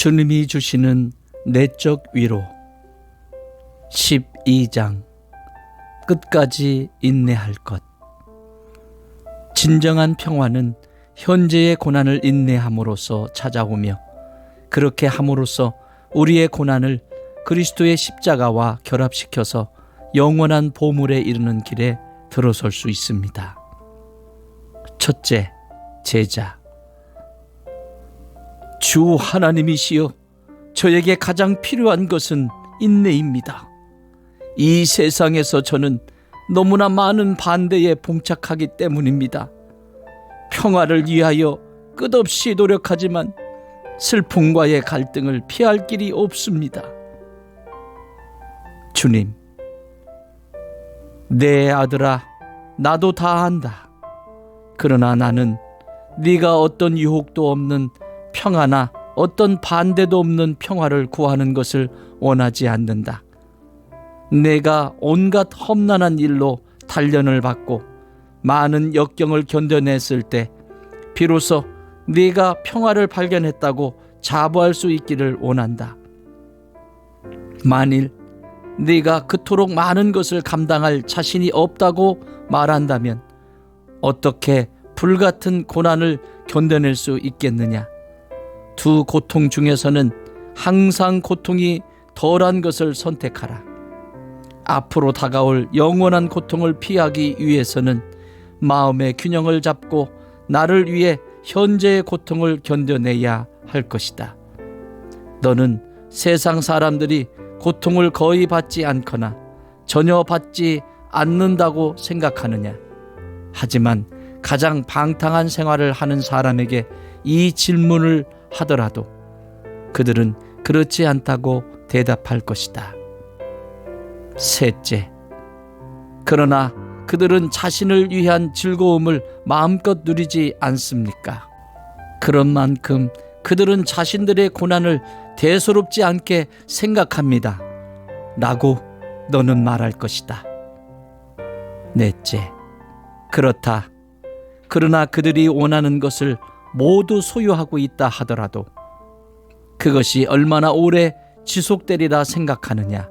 주님이 주시는 내적 위로 12장 끝까지 인내할 것 진정한 평화는 현재의 고난을 인내함으로써 찾아오며 그렇게 함으로써 우리의 고난을 그리스도의 십자가와 결합시켜서 영원한 보물에 이르는 길에 들어설 수 있습니다. 첫째, 제자. 주 하나님이시여, 저에게 가장 필요한 것은 인내입니다. 이 세상에서 저는 너무나 많은 반대에 봉착하기 때문입니다. 평화를 위하여 끝없이 노력하지만 슬픔과의 갈등을 피할 길이 없습니다. 주님, 내 아들아, 나도 다 안다. 그러나 나는 네가 어떤 유혹도 없는 평화나 어떤 반대도 없는 평화를 구하는 것을 원하지 않는다. 내가 온갖 험난한 일로 단련을 받고 많은 역경을 견뎌냈을 때 비로소 네가 평화를 발견했다고 자부할 수 있기를 원한다. 만일 네가 그토록 많은 것을 감당할 자신이 없다고 말한다면 어떻게 불같은 고난을 견뎌낼 수 있겠느냐? 두 고통 중에서는 항상 고통이 덜한 것을 선택하라. 앞으로 다가올 영원한 고통을 피하기 위해서는 마음의 균형을 잡고 나를 위해 현재의 고통을 견뎌내야 할 것이다. 너는 세상 사람들이 고통을 거의 받지 않거나 전혀 받지 않는다고 생각하느냐? 하지만 가장 방탕한 생활을 하는 사람에게 이 질문을 하더라도 그들은 그렇지 않다고 대답할 것이다. 셋째, 그러나 그들은 자신을 위한 즐거움을 마음껏 누리지 않습니까? 그런 만큼 그들은 자신들의 고난을 대수롭지 않게 생각합니다. 라고 너는 말할 것이다. 넷째, 그렇다. 그러나 그들이 원하는 것을 모두 소유하고 있다 하더라도 그것이 얼마나 오래 지속되리라 생각하느냐.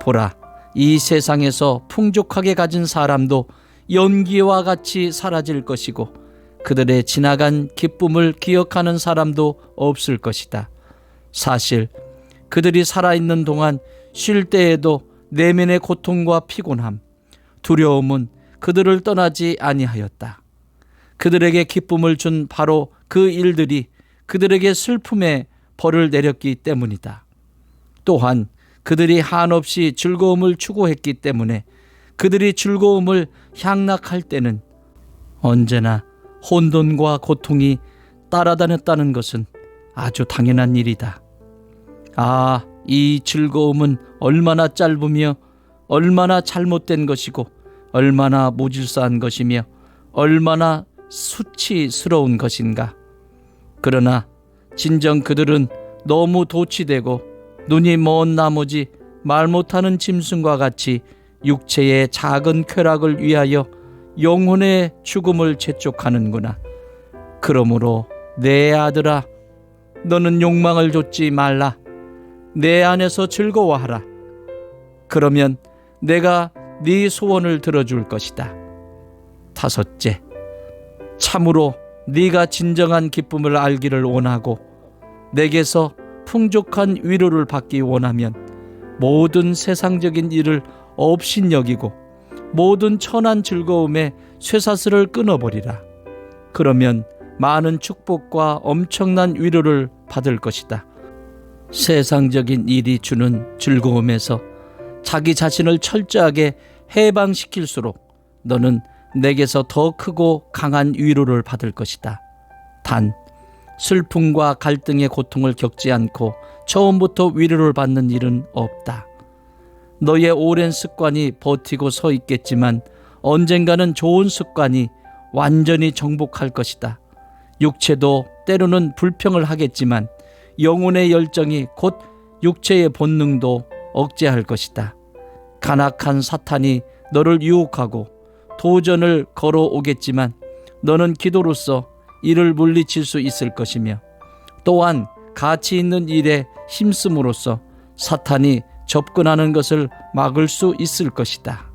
보라, 이 세상에서 풍족하게 가진 사람도 연기와 같이 사라질 것이고 그들의 지나간 기쁨을 기억하는 사람도 없을 것이다. 사실 그들이 살아있는 동안 쉴 때에도 내면의 고통과 피곤함, 두려움은 그들을 떠나지 아니하였다. 그들에게 기쁨을 준 바로 그 일들이 그들에게 슬픔의 벌을 내렸기 때문이다. 또한 그들이 한없이 즐거움을 추구했기 때문에 그들이 즐거움을 향락할 때는 언제나 혼돈과 고통이 따라다녔다는 것은 아주 당연한 일이다. 아, 이 즐거움은 얼마나 짧으며 얼마나 잘못된 것이고 얼마나 무질서한 것이며 얼마나 수치스러운 것인가. 그러나 진정 그들은 너무 도취되고 눈이 먼 나머지 말 못하는 짐승과 같이 육체의 작은 쾌락을 위하여 영혼의 죽음을 재촉하는구나. 그러므로 내 아들아, 너는 욕망을 좇지 말라. 내 안에서 즐거워하라. 그러면 내가 네 소원을 들어줄 것이다. 다섯째, 참으로 네가 진정한 기쁨을 알기를 원하고 내게서 풍족한 위로를 받기 원하면 모든 세상적인 일을 업신여기고 모든 천한 즐거움에 쇠사슬을 끊어버리라. 그러면 많은 축복과 엄청난 위로를 받을 것이다. 세상적인 일이 주는 즐거움에서 자기 자신을 철저하게 해방시킬수록 너는 내게서 더 크고 강한 위로를 받을 것이다. 단, 슬픔과 갈등의 고통을 겪지 않고 처음부터 위로를 받는 일은 없다. 너의 오랜 습관이 버티고 서 있겠지만 언젠가는 좋은 습관이 완전히 정복할 것이다. 육체도 때로는 불평을 하겠지만 영혼의 열정이 곧 육체의 본능도 억제할 것이다. 간악한 사탄이 너를 유혹하고 도전을 걸어오겠지만 너는 기도로서 이를 물리칠 수 있을 것이며 또한 가치 있는 일에 힘씀으로써 사탄이 접근하는 것을 막을 수 있을 것이다.